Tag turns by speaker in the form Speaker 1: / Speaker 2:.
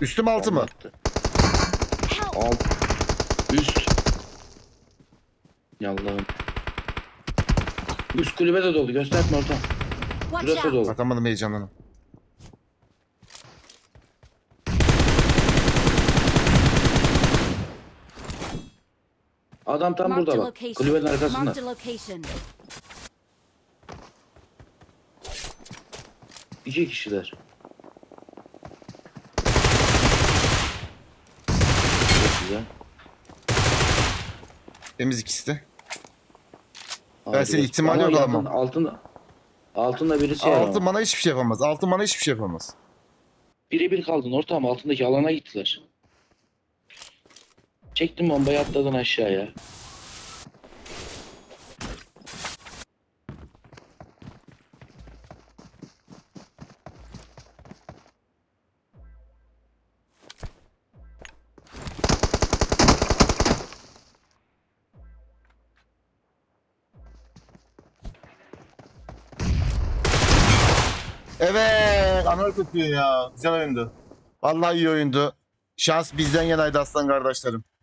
Speaker 1: Üstüm altı mı?
Speaker 2: Alt. Üst. Yallahım. Üst kulübe de dolu. Gösterme ortam.
Speaker 3: Watch
Speaker 2: Şurası
Speaker 3: out!
Speaker 2: dolu.
Speaker 1: Atamadım heyecanlanım.
Speaker 2: Adam tam
Speaker 3: Marked a
Speaker 2: burada bak.
Speaker 3: location.
Speaker 2: Kulübenin arkasında.
Speaker 3: Marked a location.
Speaker 2: İki kişiler. Güzel.
Speaker 1: Temiz ikisi de.
Speaker 2: Bak.
Speaker 1: ihtimali
Speaker 2: Ama
Speaker 1: yok
Speaker 2: yakın,
Speaker 1: ama.
Speaker 2: Altında, altında birisi var
Speaker 1: Altı
Speaker 2: ama.
Speaker 1: bana hiçbir şey yapamaz. Altı bana hiçbir şey yapamaz.
Speaker 2: Biri bir kaldın ortam altındaki alana gittiler. Çektim bombayı atladın aşağıya.
Speaker 1: Evet. Anıl tutuyor ya. Güzel oyundu. Vallahi iyi oyundu. Şans bizden yanaydı aslan kardeşlerim.